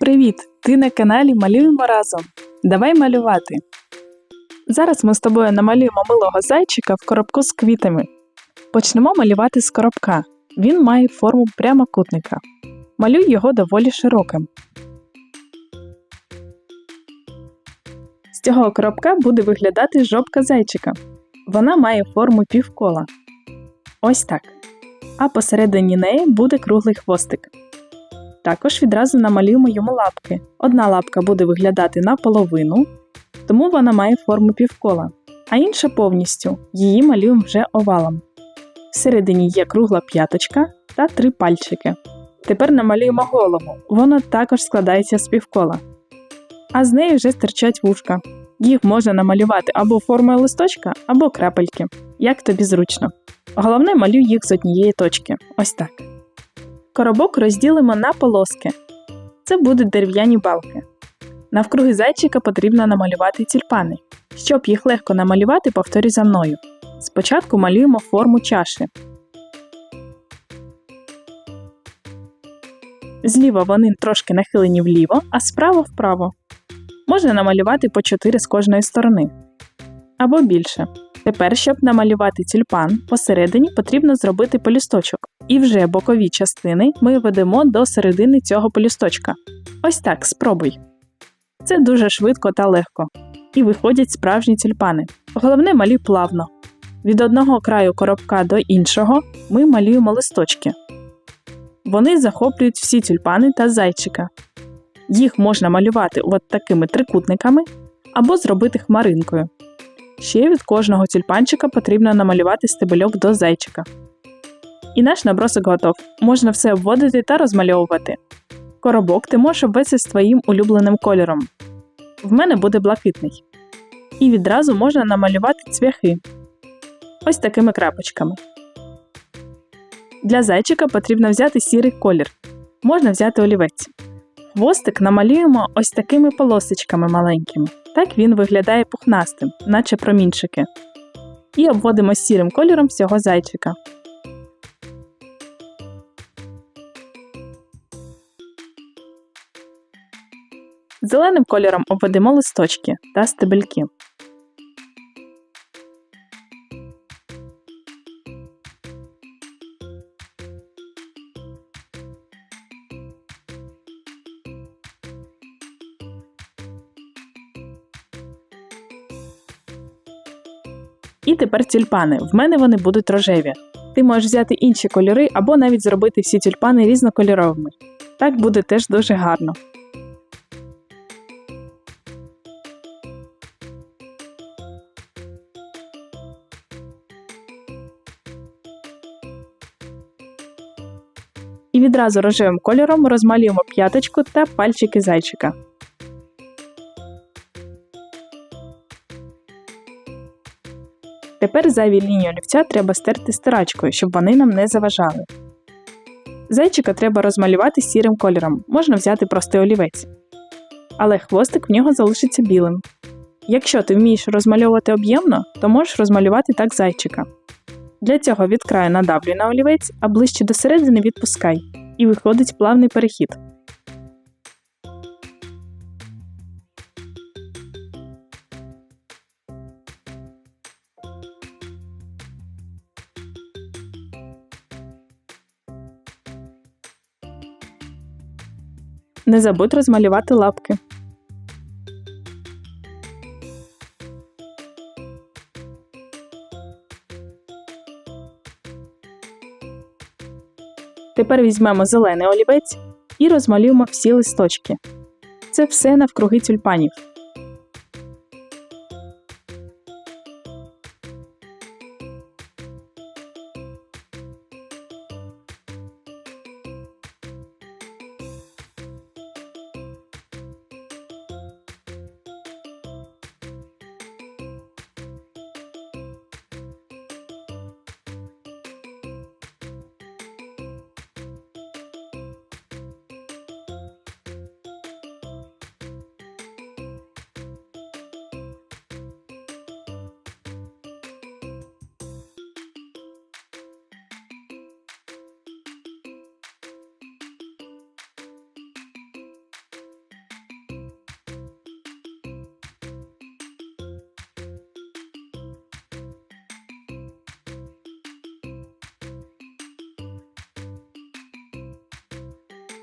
Привіт! Ти на каналі Малюємо разом. Давай малювати. Зараз ми з тобою намалюємо милого зайчика в коробку з квітами. Почнемо малювати з коробка. Він має форму прямокутника. Малюй його доволі широким. З цього коробка буде виглядати жопка зайчика. Вона має форму півкола. Ось так. А посередині неї буде круглий хвостик. Також відразу намалюємо йому лапки. Одна лапка буде виглядати наполовину, тому вона має форму півкола, а інша повністю її малюємо вже овалом. Всередині є кругла п'яточка та три пальчики. Тепер намалюємо голову. Вона також складається з півкола. А з неї вже стирчать вушка. Їх можна намалювати або формою листочка, або крапельки, як тобі зручно. Головне малюй їх з однієї точки. Ось так. Коробок розділимо на полоски. Це будуть дерев'яні балки. Навкруги зайчика потрібно намалювати тюльпани. Щоб їх легко намалювати, повторюй за мною. Спочатку малюємо форму чаші. Зліва вони трошки нахилені вліво, а справа вправо. Можна намалювати по 4 з кожної сторони. Або більше. Тепер, щоб намалювати тюльпан, посередині потрібно зробити полісточок, і вже бокові частини ми ведемо до середини цього полісточка. Ось так, спробуй. Це дуже швидко та легко. І виходять справжні тюльпани. Головне малюй плавно. Від одного краю коробка до іншого ми малюємо листочки. Вони захоплюють всі тюльпани та зайчика. Їх можна малювати от такими трикутниками або зробити хмаринкою. Ще від кожного тюльпанчика потрібно намалювати стебельок до зайчика. І наш набросок готов. Можна все обводити та розмальовувати. Коробок ти можеш обвести з твоїм улюбленим кольором. В мене буде блакитний. І відразу можна намалювати цвяхи. Ось такими крапочками. Для зайчика потрібно взяти сірий колір. Можна взяти олівець. Хвостик намалюємо ось такими полосочками маленькими. Так він виглядає пухнастим, наче промінчики. І обводимо сірим кольором всього зайчика. Зеленим кольором обведемо листочки та стебельки. І тепер тюльпани. В мене вони будуть рожеві. Ти можеш взяти інші кольори або навіть зробити всі тюльпани різнокольоровими. Так буде теж дуже гарно. І відразу рожевим кольором розмалюємо п'яточку та пальчики зайчика. Тепер зайві лінії олівця треба стерти стирачкою, щоб вони нам не заважали. Зайчика треба розмалювати сірим кольором, можна взяти простий олівець. Але хвостик в нього залишиться білим. Якщо ти вмієш розмальовувати об'ємно, то можеш розмалювати так зайчика. Для цього від краю надавлюй на олівець, а ближче до середини відпускай, і виходить плавний перехід. Не забудь розмалювати лапки. Тепер візьмемо зелений олівець і розмалюємо всі листочки. Це все навкруги тюльпанів.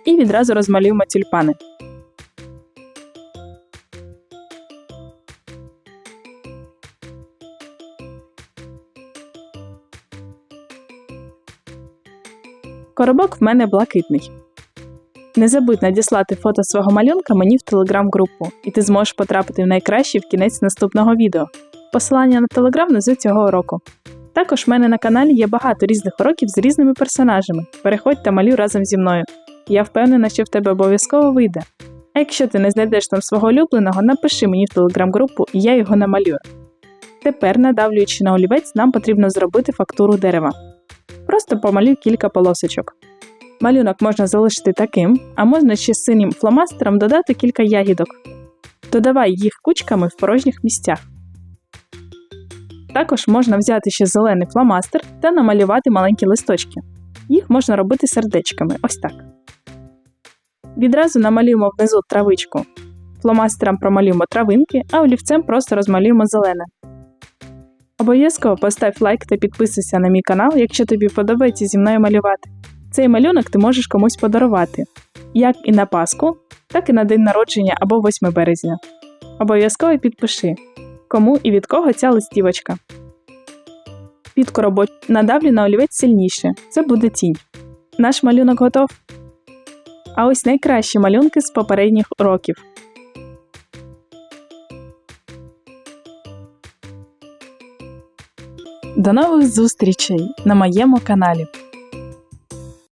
І відразу розмалюємо тюльпани. Коробок в мене блакитний. Не забудь надіслати фото свого малюнка мені в телеграм-групу, і ти зможеш потрапити в найкращий в кінець наступного відео. Посилання на телеграм внизу цього уроку. Також в мене на каналі є багато різних уроків з різними персонажами. Переходь та малюй разом зі мною. Я впевнена, що в тебе обов'язково вийде. А якщо ти не знайдеш там свого улюбленого, напиши мені в телеграм-групу і я його намалюю. Тепер, надавлюючи на олівець, нам потрібно зробити фактуру дерева. Просто помалюй кілька полосочок. Малюнок можна залишити таким, а можна ще синім фломастером додати кілька ягідок. Додавай їх кучками в порожніх місцях. Також можна взяти ще зелений фломастер та намалювати маленькі листочки. Їх можна робити сердечками, ось так. Відразу намалюємо внизу травичку. Фломастером промалюємо травинки, а олівцем просто розмалюємо зелене. Обов'язково постав лайк та підписуйся на мій канал, якщо тобі подобається зі мною малювати. Цей малюнок ти можеш комусь подарувати, як і на Пасху, так і на день народження або 8 березня. Обов'язково підпиши, кому і від кого ця листівочка. Підку робочу надавлю на олівець сильніше, це буде тінь. Наш малюнок готов. А ось найкращі малюнки з попередніх уроків. До нових зустрічей на моєму каналі.